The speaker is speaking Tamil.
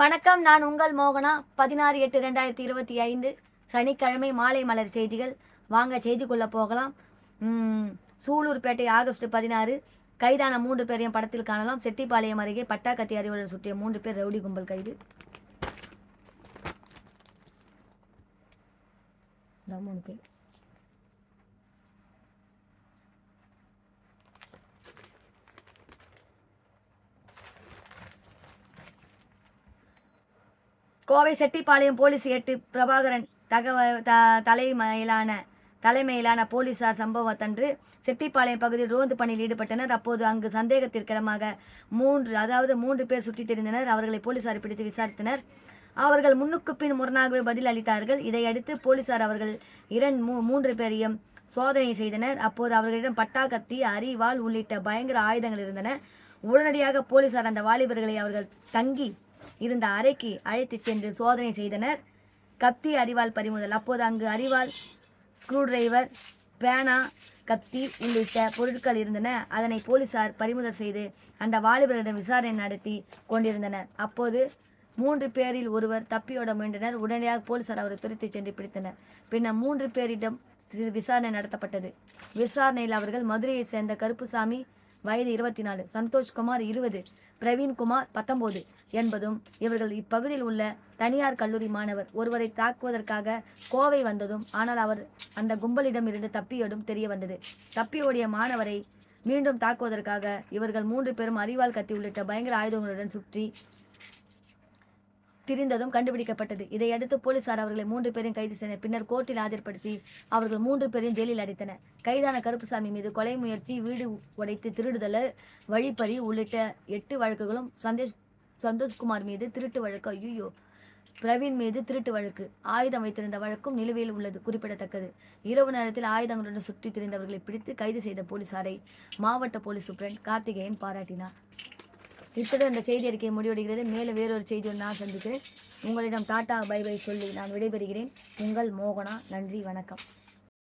வணக்கம் நான் உங்கள் மோகனா. பதினாறு எட்டு ரெண்டாயிரத்தி இருபத்தி ஐந்து சனிக்கிழமை மாலை மலர் செய்திகள். வாங்க செய்திக்குள்ளே போகலாம். சூலூர்பேட்டை ஆகஸ்ட் பதினாறு. கைதான மூன்று பேரையும் படத்தில் காணலாம். செட்டிப்பாளையம் அருகே பட்டாக்கத்தி அறிவுடன் சுற்றிய மூன்று பேர் ரவுடி கும்பல் கைது. மூணு பேர். கோவை செட்டிப்பாளையம் போலீஸ் எட்டு பிரபாகரன் தகவ த தலைமையிலான தலைமையிலான போலீசார் சம்பவத்தன்று செட்டிப்பாளையம் பகுதியில் ரோந்து பணியில் ஈடுபட்டனர். அப்போது அங்கு சந்தேகத்திற்கிடமாக மூன்று அதாவது மூன்று பேர் சுற்றித் தெரிந்தனர். அவர்களை போலீசார் பிடித்து விசாரித்தனர். அவர்கள் முன்னுக்கு பின் முரணாகவே பதில் அளித்தார்கள். இதையடுத்து போலீசார் அவர்கள் இரண்டு மூ மூன்று பேரையும் சோதனை செய்தனர். அப்போது அவர்களிடம் பட்டா கத்தி அரிவாள் உள்ளிட்ட பயங்கர ஆயுதங்கள் இருந்தன. உடனடியாக போலீசார் அந்த வாலிபர்களை அவர்கள் தங்கி இருந்த அறைக்கு அழைத்துச் சென்று சோதனை செய்தனர். கத்தி அறிவால் பறிமுதல். அப்போது அங்கு அறிவால் ஸ்க்ரூ டிரைவர் பேனா கத்தி உள்ளிட்ட பொருட்கள் இருந்தன. அதனை போலீசார் பறிமுதல் செய்து அந்த வாலிபரிடம் விசாரணை நடத்தி கொண்டிருந்தனர். அப்போது மூன்று பேரில் ஒருவர் தப்பியோட முயன்றனர். உடனடியாக போலீசார் அவரை துரத்தி சென்று பிடித்தனர். பின்னர் மூன்று பேரிடம் சிறு விசாரணை நடத்தப்பட்டது. விசாரணையில் அவர்கள் மதுரையைச் சேர்ந்த கருப்புசாமி வயது இருபத்தி நாலு சந்தோஷ்குமார் இருபது பிரவீன்குமார் பத்தொம்போது என்பதும் இவர்கள் இப்பகுதியில் உள்ள தனியார் கல்லூரி மாணவர் ஒருவரை தாக்குவதற்காக கோவை வந்ததும் ஆனால் அவர் அந்த கும்பலிடம் இருந்து தப்பியோடும் தெரிய வந்தது. தப்பியோடிய மாணவரை மீண்டும் தாக்குவதற்காக இவர்கள் மூன்று பேரும் அறிவாள் கத்தி உள்ளிட்ட பயங்கர ஆயுதங்களுடன் சுற்றி திரிந்ததும் கண்டுபிடிக்கப்பட்டது. இதையடுத்து போலீசார் அவர்களை மூன்று பேரையும் கைது செய்தனர். பின்னர் கோர்ட்டில் ஆஜர்படுத்தி அவர்கள் மூன்று பேரையும் ஜெயிலில் அடைத்தனர். கைதான கருப்புசாமி மீது கொலை முயற்சி வீடு உடைத்து திருடுதல் வழிப்பறி உள்ளிட்ட எட்டு வழக்குகளும் சந்தேஷ் சந்தோஷ்குமார் மீது திருட்டு வழக்கு ஐயோ பிரவீன் மீது திருட்டு வழக்கு ஆயுதம் வைத்திருந்த வழக்கும் நிலுவையில் உள்ளது குறிப்பிடத்தக்கது. இரவு நேரத்தில் ஆயுதங்களுடன் சுற்றி திரிந்தவர்களை பிடித்து கைது செய்த போலீசாரை மாவட்ட போலீஸ் சூப்பரண்ட் கார்த்திகேயன் பாராட்டினார். இத்துடன் அந்த செய்தி அறிக்கை முடிவடைகிறது. மேலும் வேறொரு செய்தியோடு நான் சந்திக்கிறேன். உங்களிடம் டாடா பை பை சொல்லி நான் விடைபெறுகிறேன். உங்கள் மோகனா. நன்றி. வணக்கம்.